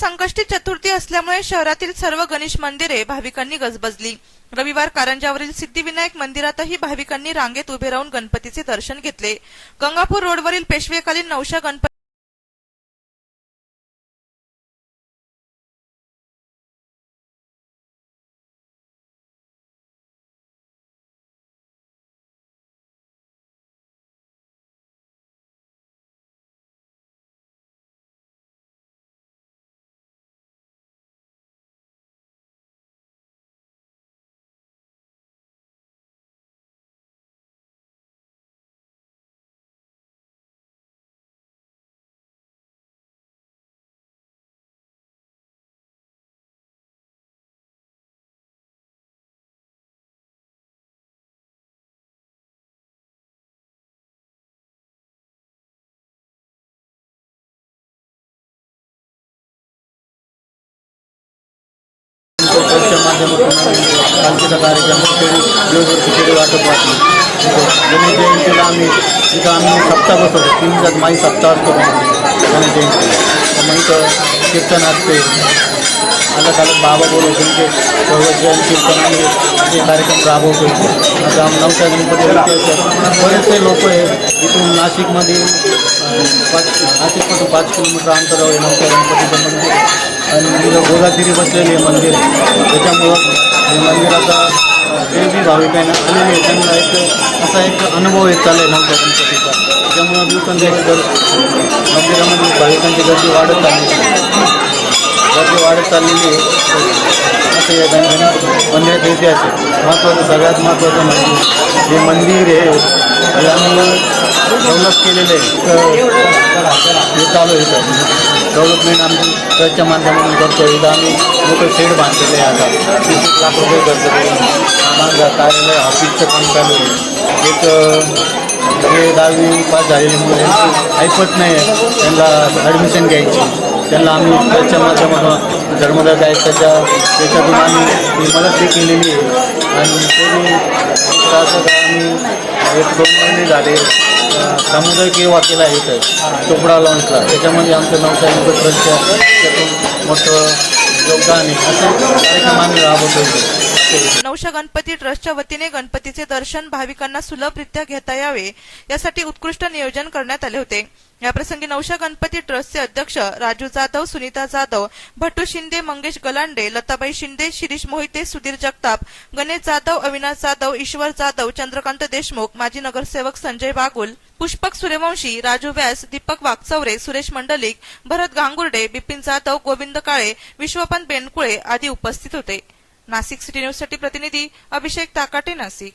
संकष्टी चतुर्थी असल्यामुळे शहरातील सर्व गणेश मंदिरे भाविकांनी गजबजली. रविवार कारंजावरील सिद्धिविनायक मंदिरातही भाविकांनी रांगेत उभे राहून गणपतीचे दर्शन घेतले. गंगापूर रोडवरील पेशवेकालीन नवशा गणपती पोस्टरच्या माध्यमातून कार्यक्रम खेळी दिवसभर खेळी वाटप वाटली गणेश जयंतीला सप्ताह तीन दिवसात माई सप्ताह असतो जयंती मग इथं कीर्तन असते अलग अलग बाबा बोलवतो ते सर्वजण कीर्तन आम्ही ते कार्यक्रम राबवतो आता नवच्या गणपती बरेचसे लोक नाशिकमध्ये अं, पाच नाशिकपासून पाच किलोमीटर अंतरावर नवच्या गणपतीचं मंदिर आणि तिथं गोदागिरी बसलेली आहे मंदिर. त्याच्यामुळं हे मंदिराचा जे बी भाविक आहे आहे त्यांना एक असा एक अनुभव येत चालला आहे नवच्या गणपतीचा त्याच्यामुळं दिवसेंदिवस मंदिरामध्ये भाविकांची गर्दी वाढत चालली गर्दी वाढत चाललेली आहे. या ठिकाणी मंदिराचा इतिहास आहे महत्त्वाचं सगळ्यात महत्त्वाचं म्हणजे जे मंदिर आहे हे डेव्हलप केलेलं आहे. तर हे चालू आहे डेव्हलपमेंट आम्ही स्वच्छ माध्यमातून करतो. इथं आम्ही मोठं शेड बांधलेलं आहे आता. तीस एक लाख रुपये खर्च करून कार्यालय ऑफिसचं काम चालू आहे. एक हे दहावी पास झालेली मुलं ऐकत नाही आहे. त्यांना ॲडमिशन घ्यायची. त्यांना आम्ही ट्रस्टच्या माध्यमातून धर्मदाय त्याच्या त्याच्यातून आम्ही ती मदत केलेली आहे. आणि ते बी एक आम्ही एक दोन महिने झाले. सामुदायिक सेवा केला आहे इथं चोपडा लॉन्चला त्याच्यामध्ये आमचं नवसा ट्रस्ट आहे त्यातून मोठं योगदान आहे. असे कार्यक्रम आम्ही राबवतो नवशा गणपती ट्रस्टच्या वतीने गणपतीचे दर्शन भाविकांना सुलभरित्या घेता यावे यासाठी उत्कृष्ट नियोजन करण्यात आले होते. याप्रसंगी नवशा गणपती ट्रस्टचे अध्यक्ष राजू जाधव सुनीता जाधव भट्टू शिंदे मंगेश गलांडे लताबाई शिंदे शिरीष मोहिते सुधीर जगताप गणेश जाधव अविनाश जाधव ईश्वर जाधव चंद्रकांत देशमुख माजी नगरसेवक संजय बागुल पुष्पक सूर्यवंशी राजू व्यास दीपक वागचौरे सुरेश मंडलिक भरत गांगुर्डे बिपिन जाधव गोविंद काळे विश्वपन बेनकुळे आदी उपस्थित होते. नाशिक सिटी न्यूजसाठी प्रतिनिधी अभिषेक ताकाटे नाशिक.